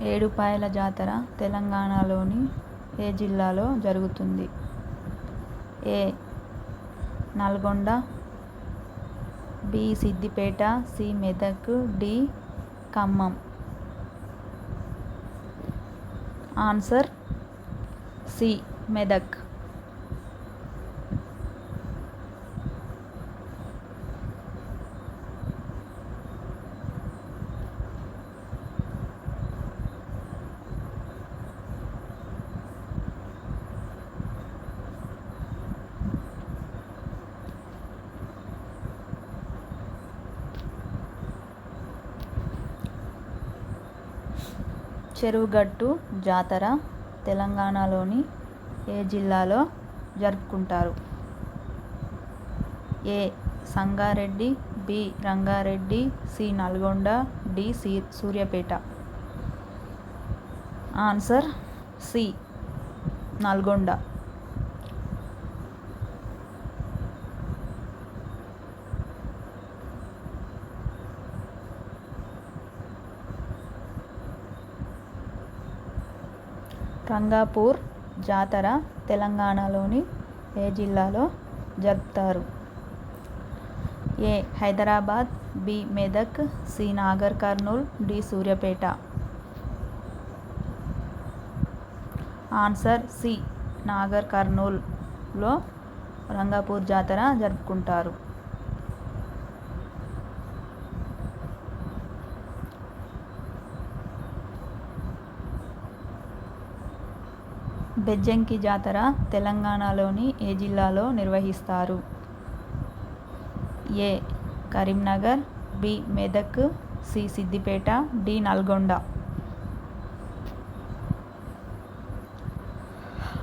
ఏడుపాయల జాతర తెలంగాణలోని ఏ జిల్లాలో జరుగుతుంది? A. Nalgonda B. Siddipet C. Medak D. Khammam. Answer C. Medak. Cheruvugattu జాతర తెలంగాణలోని ఏ జిల్లాలో జరుపుకుంటారు? A. Sangareddy B. Rangareddy C. Nalgonda D. C. Suryapet. Answer C. Nalgonda. Kangapur జాతర తెలంగాణలోని ఏ జిల్లాలో జరుపుతారు? A. Hyderabad B. Medak C. Nagar Kurnool D. Suryapet. Answer C. Nagar కర్నూల్లో రంగాపూర్ జాతర జరుపుకుంటారు. బెజ్జంకి జాతర తెలంగాణలోని ఏ జిల్లాలో నిర్వహిస్తారు? A. Karimnagar B. Medak C. Siddipet D. Nalgonda.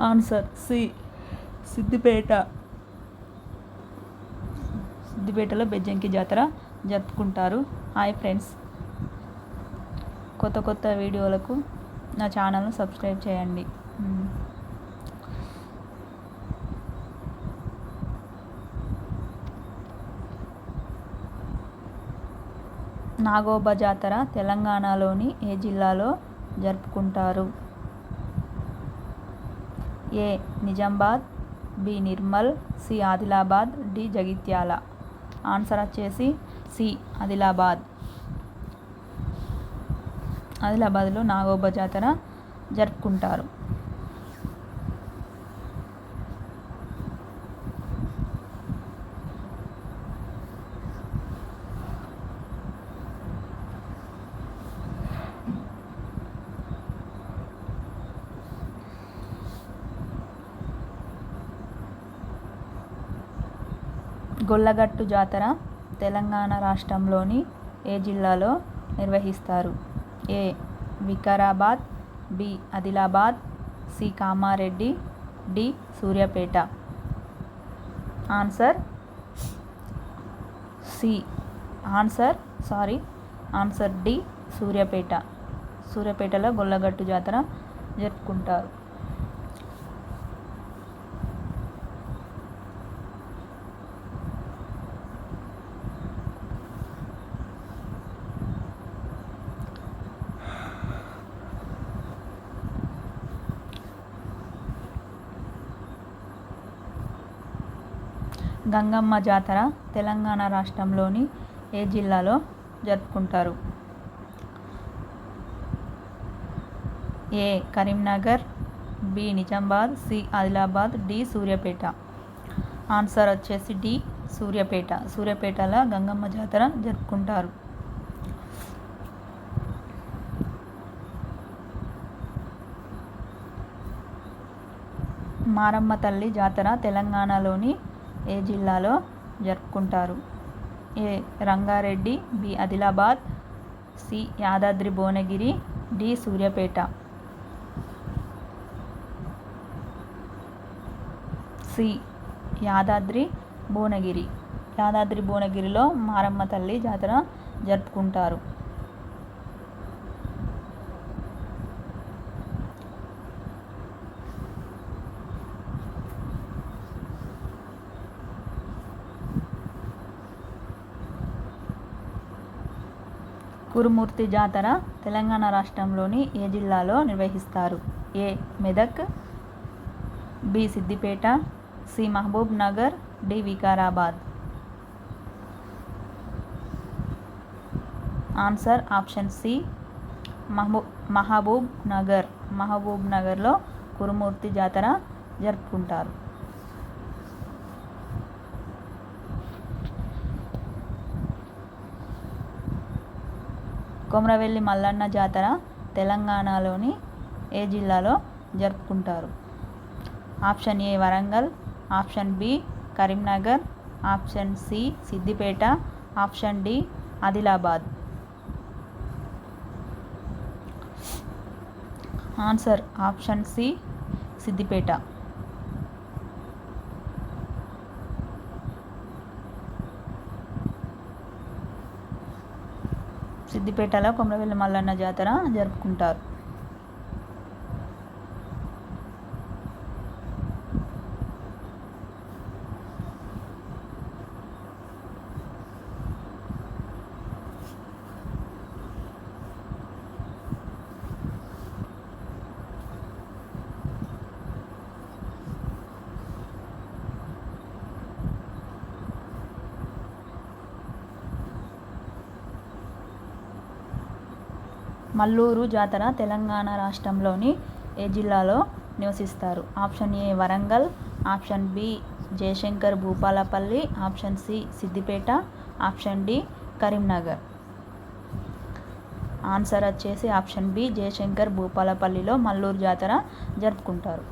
Answer C. Siddipet. సిద్దిపేటలో బెజ్జంకి జాతర జరుపుకుంటారు. Hi friends. కొత్త కొత్త వీడియోలకు నా ఛానల్ను సబ్స్క్రైబ్ చేయండి. నాగోబా జాతర తెలంగాణలోని ఏ జిల్లాలో జరుపుకుంటారు? A. Nizamabad B. Nirmal C. Adilabad D. Jagtial. Answer వచ్చేసి సి. ఆదిలాబాద్. ఆదిలాబాద్లో నాగోబా జాతర జరుపుకుంటారు. గొల్లగట్టు జాతర తెలంగాణ రాష్ట్రంలోని ఏ జిల్లాలో నిర్వహిస్తారు? A. Vikarabad B. Adilabad C. Kamareddy D. Suryapet. Answer C. Answer sorry answer D. Suryapet. సూర్యాపేటలో గొల్లగట్టు జాతర జరుపుకుంటారు. గంగమ్మ జాతర తెలంగాణ రాష్ట్రంలోని ఏ జిల్లాలో జరుపుకుంటారు? A. Karimnagar B. Nizamabad C. Adilabad D. Suryapet. Answer వచ్చేసి డి. సూర్యాపేట. సూర్యాపేటలో గంగమ్మ జాతర జరుపుకుంటారు. మారమ్మ తల్లి జాతర తెలంగాణలోని ఏ జిల్లాలో జరుపుకుంటారు? A. Rangareddy B. Adilabad C. Yadadri Bhuvanagiri D. Suryapet. C. Yadadri Bhuvanagiri. Yadadri భువనగిరిలో మారమ్మ తల్లి జాతర జరుపుకుంటారు. కురుమూర్తి జాతర తెలంగాణ రాష్ట్రంలోని ఏ జిల్లాలో నిర్వహిస్తారు? A. Medak B. Siddipet C. Mahbub Nagar D. Vikarabad. Answer option C. మహబూ Mahabub Nagar. Mahabub నగర్లో కురుమూర్తి జాతర జరుపుకుంటారు. కొమరవెల్లి మల్లన్న జాతర తెలంగాణలోని ఏ జిల్లాలో జరుపుకుంటారు? Option A Warangal option B Karimnagar option C Siddipet option D Adilabad. Answer option C Siddipet. సిద్దిపేటలో కొమరవెల్లి మల్లన్న జాతర జరుపుకుంటారు. మల్లూరు జాతర తెలంగాణ రాష్ట్రంలోని ఏ జిల్లాలో నివసిస్తారు? Option A Warangal option B Jayashankar Bhupalpally option C Siddipet option D Karimnagar. Answer వచ్చేసి ఆప్షన్ బి జయశంకర్ భూపాలపల్లిలో మల్లూరు జాతర జరుపుకుంటారు.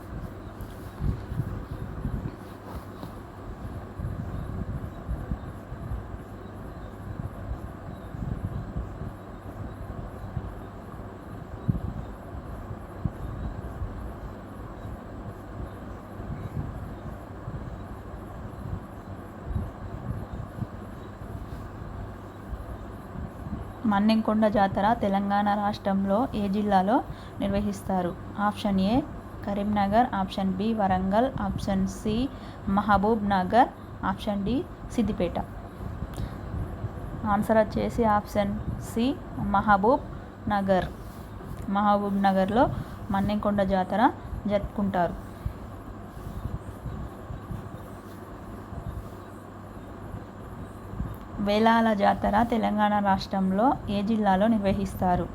మన్నెంకొండ జాతర తెలంగాణ రాష్ట్రంలో ఏ జిల్లాలో నిర్వహిస్తారు? Option A Karimnagar. Option B Warangal. Option C Mahbub Nagar. Option D Siddipet. Answer వచ్చేసి ఆప్షన్ సి మహబూబ్ నగర్. మహబూబ్ నగర్లో మన్నెంకొండ జాతర జరుపుకుంటారు. వేలాల జాతర తెలంగాణ రాష్ట్రంలో ఏ జిల్లాలో నిర్వహిస్తారు?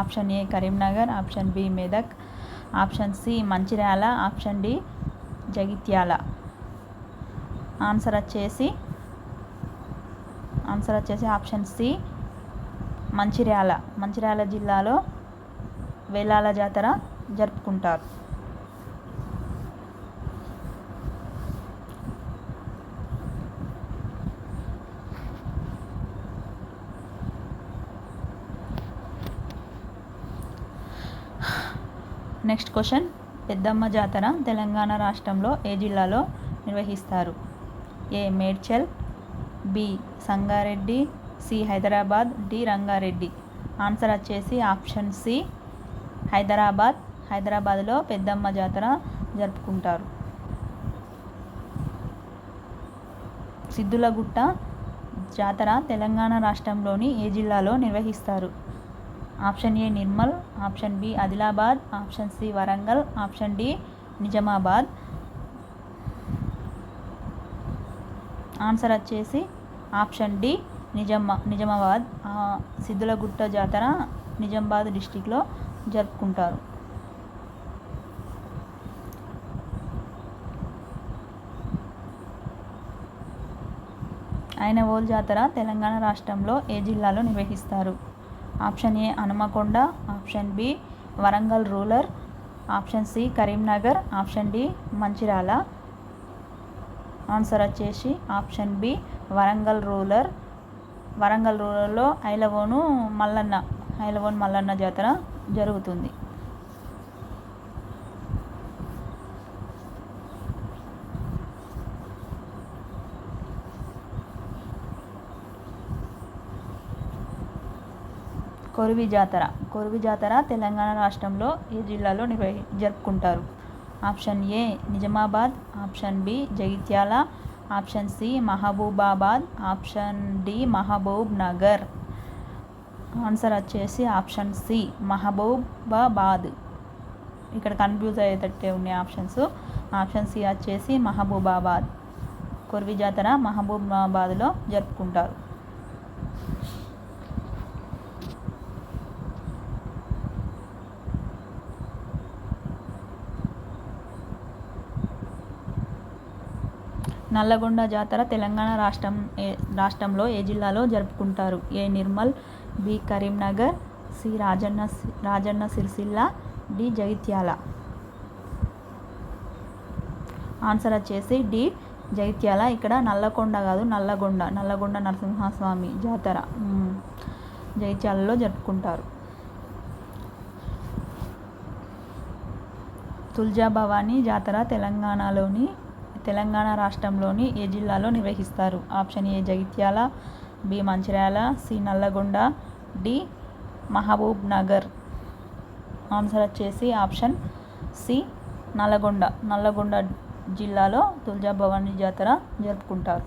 Option A Karimnagar option B Medak option C Mancherial option D Jagtial. Answer వచ్చేసి ఆన్సర్ వచ్చేసి ఆప్షన్ సి మంచిర్యాల. మంచిర్యాల జిల్లాలో వేలాల జాతర జరుపుకుంటారు. Next question. పెద్దమ్మ జాతర తెలంగాణ రాష్ట్రంలో ఏ జిల్లాలో నిర్వహిస్తారు? A. Medchal B. Sangareddy C. Hyderabad D. Rangareddy. Answer వచ్చేసి ఆప్షన్ సి. హైదరాబాద్. హైదరాబాద్లో పెద్దమ్మ జాతర జరుపుకుంటారు. సిద్ధులగుట్ట జాతర తెలంగాణ రాష్ట్రంలోని ఏ జిల్లాలో నిర్వహిస్తారు? Option A Nirmal option B Adilabad option C Warangal option D Nizamabad. Answer వచ్చేసి ఆప్షన్ డి నిజామా నిజామాబాద్. సిద్ధులగుట్ట జాతర నిజామాబాద్ డిస్టిక్లో జరుపుకుంటారు. అయినవోల్ జాతర తెలంగాణ రాష్ట్రంలో ఏ జిల్లాలో నిర్వహిస్తారు? Option A Hanamkonda option B Warangal rural option C Karimnagar option D Mancherial. Answer వచ్చేసి option B Warangal rural. Warangal రూరల్లో ఐలవోను మల్లన్న ఐలవోన్ మల్లన్న జాతర జరుగుతుంది. కొరివి జాతర. కొరివి జాతర తెలంగాణ రాష్ట్రంలో ఏ జిల్లాలో నిర్వహి జరుపుకుంటారు? Option A Nizamabad option B Jagtial option C Mahabubabad option D Mahbub Nagar answer వచ్చేసి ఆప్షన్ సి మహబూబాబాద్. ఇక్కడ కన్ఫ్యూజ్ అయ్యేటట్టే ఉన్నాయి ఆప్షన్స్. ఆప్షన్ సి వచ్చేసి మహబూబాబాద్. కొర్వి జాతర మహబూబాబాద్లో జరుపుకుంటారు. నల్లగొండ జాతర తెలంగాణ రాష్ట్రం ఏ రాష్ట్రంలో ఏ జిల్లాలో జరుపుకుంటారు? A Nirmal B Karimnagar C Rajanna Rajanna Sircilla D Jagtial. Answer వచ్చేసి డి జగిత్యాల. ఇక్కడ నల్లకొండ కాదు నల్లగొండ నల్లగొండ నరసింహస్వామి జాతర. జైత్యాలలో జగిత్యాలలో జరుపుకుంటారు. తుల్జా భవానీ జాతర తెలంగాణలోని తెలంగాణ రాష్ట్రంలోని ఏ జిల్లాలో నిర్వహిస్తారు? Option A Jagtial B Mancherial C Nalgonda D Mahbub Nagar answer వచ్చేసి ఆప్షన్ సి నల్లగొండ. నల్లగొండ జిల్లాలో తుల్జా భవానీ జాతర జరుపుకుంటారు.